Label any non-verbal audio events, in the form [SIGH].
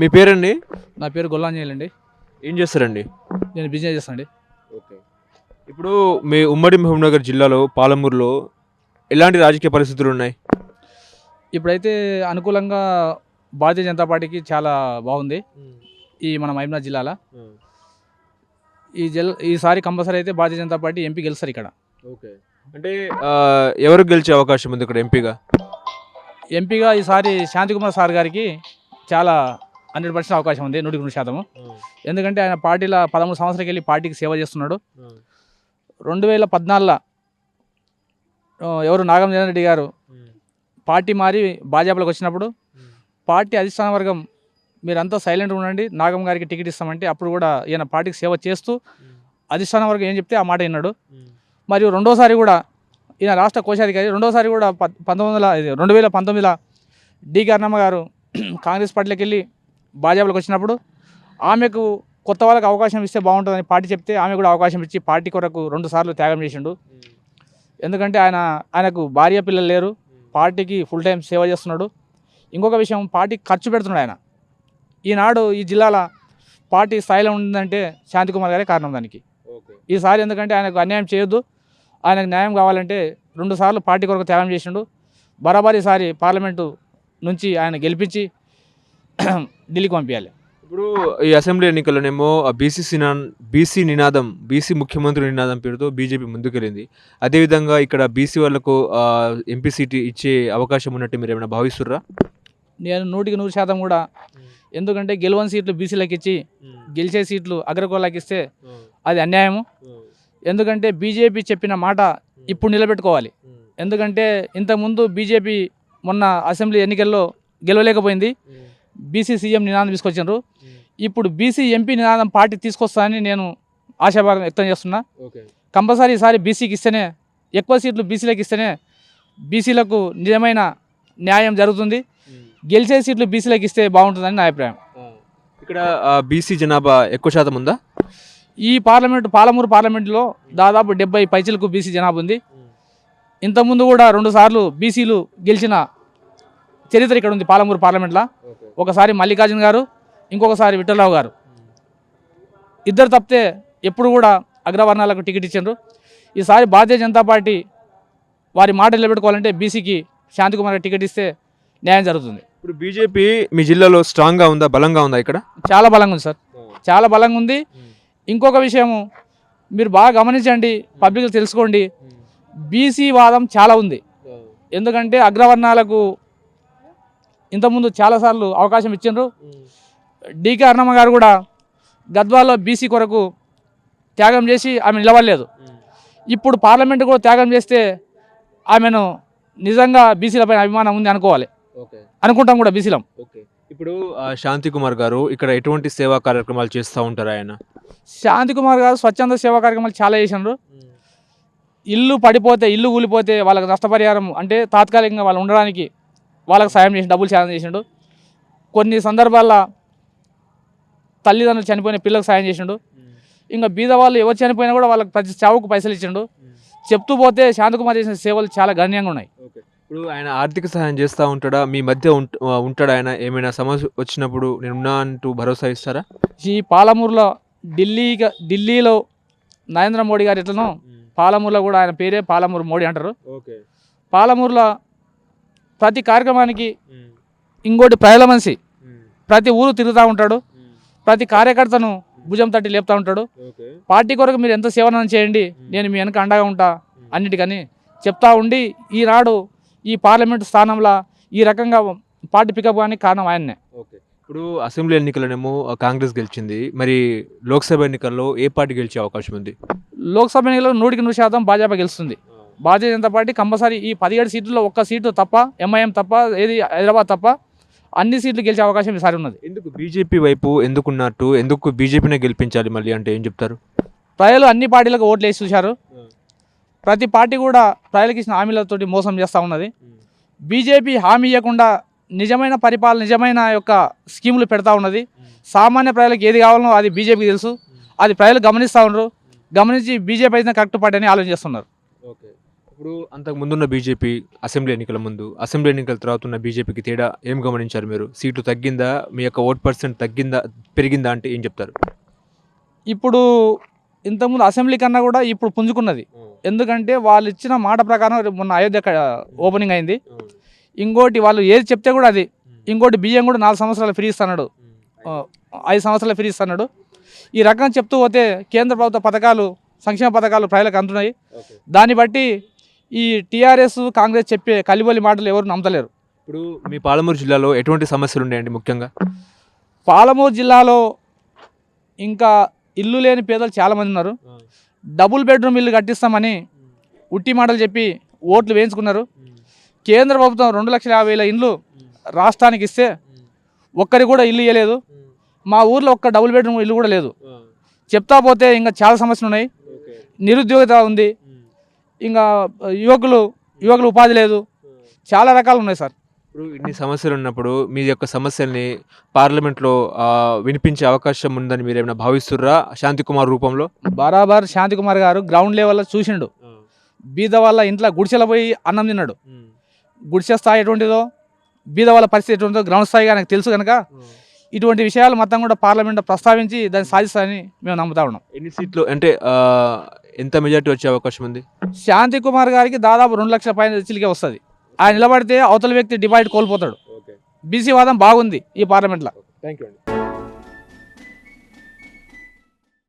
మీ పేరండి? నా పేరు గొల్లాంజనేయులు అండి ఏం చేస్తారండి? నేను బిజినెస్ చేస్తానండి. ఓకే. ఇప్పుడు మీ ఉమ్మడి మహబూబ్నగర్ జిల్లాలో పాలమూరులో ఎలాంటి రాజకీయ పరిస్థితులు ఉన్నాయి? ఇప్పుడైతే అనుకూలంగా భారతీయ జనతా పార్టీకి చాలా బాగుంది. ఈ మన మహబూబ్నగర్ జిల్లాలో. ఈ జిల్ ఈసారి కంపల్సరీ అయితే భారతీయ జనతా పార్టీ ఎంపీ గెలుస్తారు ఇక్కడ. ఓకే. అంటే ఎవరు గెలిచే అవకాశం ఉంది ఇక్కడ ఎంపీగా? ఎంపీగా ఈసారి శాంతికుమార్ సార్ గారికి చాలా హండ్రెడ్ పర్సెంట్ అవకాశం ఉంది నూటికి నూరు శాతము. ఎందుకంటే ఆయన పార్టీలో పదమూడు సంవత్సరాలకి వెళ్ళి పార్టీకి సేవ చేస్తున్నాడు. రెండు వేల పద్నాలుగులో ఎవరు నాగం రెడ్డి గారు పార్టీ మారి భాజపాలోకి వచ్చినప్పుడు పార్టీ అధిష్టాన వర్గం మీరంతా సైలెంట్గా ఉండండి నాగం గారికి టికెట్ ఇస్తామంటే అప్పుడు కూడా ఈయన పార్టీకి సేవ చేస్తూ అధిష్టాన వర్గం ఏం చెప్తే ఆ మాట విన్నాడు. మరియు రెండోసారి కూడా ఈయన రాష్ట్ర కోశాధికారి రెండోసారి కూడా ప- పంతొమ్మిది వందల రెండు వేల పంతొమ్మిదిలో డి. కర్ణమ్మ గారు [CLEARS THROAT] కాంగ్రెస్ పార్టీలోకి వెళ్ళి భాజపాలోకి వచ్చినప్పుడు ఆమెకు కొత్త వాళ్ళకి అవకాశం ఇస్తే బాగుంటుందని పార్టీ చెప్తే ఆమె కూడా అవకాశం ఇచ్చి పార్టీ కొరకు రెండు సార్లు త్యాగం చేసిండు. ఎందుకంటే ఆయన ఆయనకు భార్య పిల్లలు లేరు. పార్టీకి ఫుల్ టైం సేవ చేస్తున్నాడు. ఇంకొక విషయం పార్టీ ఖర్చు పెడుతున్నాడు ఆయన. ఈనాడు ఈ జిల్లాల పార్టీ స్థాయిలో ఉందంటే శాంతికుమార్ గారే కారణం దానికి. ఈసారి ఎందుకంటే ఆయనకు అన్యాయం చేయొద్దు. ఆయనకు న్యాయం కావాలంటే రెండు సార్లు పార్టీ కొరకు త్యాగం చేసిండు. బరాబర్ ఈసారి పార్లమెంటు నుంచి ఆయన గెలిపించి [CLEARS THROAT] ఢిల్లీకి పంపించాలి ఇప్పుడు ఈ అసెంబ్లీ ఎన్నికల్లోనేమో బీసీ సినా బీసీ నినాదం బీసీ ముఖ్యమంత్రి నినాదం పేరుతో బీజేపీ ముందుకెళ్ళింది. అదేవిధంగా ఇక్కడ బీసీ వాళ్ళకు ఎంపీ సీట్ ఇచ్చే అవకాశం ఉన్నట్టు మీరు ఏమైనా భావిస్తుర్రా? నేను నూటికి నూరు శాతం కూడా. ఎందుకంటే గెలవని సీట్లు బీసీలకు ఇచ్చి గెలిచే సీట్లు అగ్రకులాకి ఇస్తే అది అన్యాయము. ఎందుకంటే బీజేపీ చెప్పిన మాట ఇప్పుడు నిలబెట్టుకోవాలి. ఎందుకంటే ఇంతకుముందు బీజేపీ మొన్న అసెంబ్లీ ఎన్నికల్లో గెలవలేకపోయింది. బీసీ సీఎం నినాదం తీసుకొచ్చారు ఇప్పుడు బీసీ ఎంపీ నినాదం పార్టీ తీసుకొస్తానని నేను ఆశాభాగం వ్యక్తం చేస్తున్నా. కంపల్సరీ ఈసారి బీసీకి ఇస్తేనే ఎక్కువ సీట్లు బీసీలకు ఇస్తేనే బీసీలకు నిజమైన న్యాయం జరుగుతుంది. గెలిచే సీట్లు బీసీలకు ఇస్తే బాగుంటుందని నా అభిప్రాయం. ఇక్కడ బీసీ జనాభా ఎక్కువ శాతం ఉందా? ఈ పార్లమెంట్ పాలమూరు పార్లమెంటులో దాదాపు డెబ్బై పైచలకు బీసీ జనాభా ఉంది. ఇంతకుముందు కూడా రెండు సార్లు బీసీలు గెలిచిన చరిత్ర ఇక్కడ ఉంది పాలమూరు పార్లమెంట్లో. ఒకసారి మల్లికార్జున గారు ఇంకొకసారి విఠలరావు గారు. ఇద్దరు తప్పితే ఎప్పుడు కూడా అగ్రవర్ణాలకు టికెట్ ఇచ్చారు ఈసారి భారతీయ జనతా పార్టీ వారి మాట నిలబెట్టుకోవాలంటే బీసీకి శాంతికుమార్ టికెట్ ఇస్తే న్యాయం జరుగుతుంది. ఇప్పుడు బీజేపీ మీ జిల్లాలో స్ట్రాంగ్గా ఉందా బలంగా ఉందా ఇక్కడ? చాలా బలంగా ఉంది సార్. చాలా బలంగా ఉంది. ఇంకొక విషయము మీరు బాగా గమనించండి పబ్లిక్ తెలుసుకోండి. బీసీ వాదం చాలా ఉంది. ఎందుకంటే అగ్రవర్ణాలకు ఇంతకుముందు చాలాసార్లు అవకాశం ఇచ్చిండ్రు. డికే అన్నమ్మ గారు కూడా గద్వాల్లో బీసీ కొరకు త్యాగం చేసి ఆమె నిలబడలేదు. ఇప్పుడు పార్లమెంట్ కూడా త్యాగం చేస్తే ఆమెను నిజంగా బీసీలపై అభిమానం ఉంది అనుకోవాలి. ఓకే. అనుకుంటాం కూడా బీసీలం. ఓకే. ఇప్పుడు శాంతి కుమార్ గారు ఇక్కడ ఎటువంటి సేవా కార్యక్రమాలు చేస్తూ ఉంటారు ఆయన? శాంతి కుమార్ గారు స్వచ్ఛంద సేవా కార్యక్రమాలు చాలా చేసినారు ఇల్లు పడిపోతే ఇల్లు కూలిపోతే వాళ్ళకి నష్టపరిహారం అంటే తాత్కాలికంగా వాళ్ళు ఉండడానికి వాళ్ళకి సాయం చేసి డబ్బులు సాయం చేసిండు. కొన్ని సందర్భాల్లో తల్లిదండ్రులు చనిపోయిన పిల్లలకు సాయం చేసిండు. ఇంకా బీద వాళ్ళు ఎవరు చనిపోయినా కూడా వాళ్ళకి ప్రతి చావుకు పైసలు ఇచ్చిండు. చెప్తూ పోతే శాంతకుమార్ చేసిన సేవలు చాలా గణనీయంగా ఉన్నాయి. ఇప్పుడు ఆయన ఆర్థిక సహాయం చేస్తూ ఉంటాడా? మీ మధ్య ఉంటాడా ఆయన? ఏమైనా సమస్య వచ్చినప్పుడు నేను ఉన్నా అంటూ భరోసా ఇస్తారా? ఈ పాలమూరులో ఢిల్లీ ఢిల్లీలో నరేంద్ర మోడీ గారు ఎట్లనో పాలమూరులో కూడా ఆయన పేరే పాలమూరు మోడీ అంటారు. ఓకే. పాలమూరులో ప్రతి కార్యక్రమానికి ఇంకోటి ప్రజల మనిషి. ప్రతి ఊరు తిరుగుతూ ఉంటాడు. ప్రతి కార్యకర్తను భుజం తట్టి లేపుతూ ఉంటాడు. పార్టీ కొరకు మీరు ఎంత సేవనం చేయండి నేను మీ వెనక అండగా ఉంటా అన్నిటికని చెప్తా ఉండి ఈనాడు ఈ పార్లమెంటు స్థానంలో ఈ రకంగా పార్టీ పికప్ కానీ కారణం ఆయన్నే. ఓకే. ఇప్పుడు అసెంబ్లీ ఎన్నికలనేమో కాంగ్రెస్ గెలిచింది. మరి లోక్సభ ఎన్నికల్లో ఏ పార్టీ గెలిచే అవకాశం ఉంది? లోక్సభ ఎన్నికల్లో నూటికి నూరు శాతం భాజపా గెలుస్తుంది. భారతీయ జనతా పార్టీ కంపల్సరీ ఈ పదిహేడు సీట్లలో ఒక్క సీటు తప్ప ఎంఐఎం తప్ప ఏది హైదరాబాద్ తప్ప అన్ని సీట్లు గెలిచే అవకాశం ఈసారి ఉన్నది. ఎందుకు బీజేపీ వైపు ఎందుకున్నట్టు ఎందుకు బీజేపీనే గెలిపించాలి మళ్ళీ అంటే ఏం చెప్తారు? ప్రజలు అన్ని పార్టీలకు ఓట్లు వేసి చూశారు. ప్రతి పార్టీ కూడా ప్రజలకు ఇచ్చిన హామీలతోటి మోసం చేస్తూ ఉన్నది. బీజేపీ హామీ ఇవ్వకుండా నిజమైన పరిపాలన నిజమైన యొక్క స్కీములు పెడతా ఉన్నది. సామాన్య ప్రజలకు ఏది కావాలనో అది బీజేపీకి తెలుసు. అది ప్రజలు గమనిస్తూ ఉన్నారు. గమనించి బీజేపీ అయితే కరెక్ట్ పార్టీ అని ఆలోచన చేస్తున్నారు. ఓకే. ఇప్పుడు అంతకు ముందున్న బీజేపీ అసెంబ్లీ ఎన్నికల ముందు అసెంబ్లీ ఎన్నికల తర్వాత ఉన్న బీజేపీకి తేడా ఏం గమనించారు మీరు? సీట్లు తగ్గిందా? మీ యొక్క ఓట్ పర్సెంట్ తగ్గిందా పెరిగిందా అంటే ఏం చెప్తారు? ఇప్పుడు ఇంతకుముందు అసెంబ్లీ కన్నా కూడా ఇప్పుడు పుంజుకున్నది. ఎందుకంటే వాళ్ళు ఇచ్చిన మాట ప్రకారం మొన్న అయోధ్య ఓపెనింగ్ అయింది. ఇంకోటి వాళ్ళు ఏది చెప్తే కూడా అది. ఇంకోటి బియ్యం కూడా నాలుగు సంవత్సరాలు ఫ్రీ ఇస్తున్నాడు. ఐదు సంవత్సరాలు ఫ్రీ ఇస్తున్నాడు. ఈ రకంగా చెప్తూ పోతే కేంద్ర ప్రభుత్వ పథకాలు సంక్షేమ పథకాలు ప్రజలకు అందుతున్నాయి దాన్ని బట్టి ఈ టీఆర్ఎస్ కాంగ్రెస్ చెప్పే కలిబొలి మాటలు ఎవరు నమ్మతలేరు. ఇప్పుడు మీ పాలమూరు జిల్లాలో ఎటువంటి సమస్యలు ఉన్నాయండి ముఖ్యంగా? పాలమూరు జిల్లాలో ఇంకా ఇల్లు లేని పేదలు చాలామంది ఉన్నారు. డబుల్ బెడ్రూమ్ ఇల్లు కట్టిస్తామని ఉట్టి మాటలు చెప్పి ఓట్లు వేయించుకున్నారు. కేంద్ర ప్రభుత్వం రెండు లక్షల యాభై వేల ఇండ్లు రాష్ట్రానికి ఇస్తే ఒక్కరికి కూడా ఇల్లు ఇవ్వలేదు మా ఊర్లో ఒక్క డబుల్ బెడ్రూమ్ ఇల్లు కూడా లేదు. చెప్తా పోతే ఇంకా చాలా సమస్యలు ఉన్నాయి. నిరుద్యోగత ఉంది. ఇంకా యువకులు యువకులు ఉపాధి లేదు. చాలా రకాలు ఉన్నాయి సార్. ఇప్పుడు ఇన్ని సమస్యలు ఉన్నప్పుడు మీ యొక్క సమస్యల్ని పార్లమెంట్లో వినిపించే అవకాశం ఉందని మీరు ఏమైనా భావిస్తుర్రా శాంతి కుమార్ రూపంలో? బరాబర్ శాంతికుమార్ గారు గ్రౌండ్ లెవెల్లో చూసిండు. బీద వాళ్ళ ఇంట్లో గుడిసెల పోయి అన్నం తిన్నాడు. గుడిసె స్థాయి ఎటువంటిదో బీద వాళ్ళ పరిస్థితి ఎటువంటిదో గ్రౌండ్ స్థాయిగా నాకు తెలుసు కనుక ఇటువంటి విషయాలు మొత్తం కూడా పార్లమెంట్లో ప్రస్తావించి దాన్ని సాధిస్తారని మేము నమ్ముతా ఉన్నాం. ఎన్ని సీట్లు అంటే ఎంత మెజార్టీ వచ్చే అవకాశం ఉంది? శాంతి కుమార్ గారికి దాదాపు రెండు లక్షల పైన చిలికే వస్తుంది. ఆయన నిలబడితే అవతల వ్యక్తి డిపాజిట్ కోల్పోతాడు. బీసీ వాదం బాగుంది ఈ పార్లమెంట్లో థ్యాంక్ యూ అండి.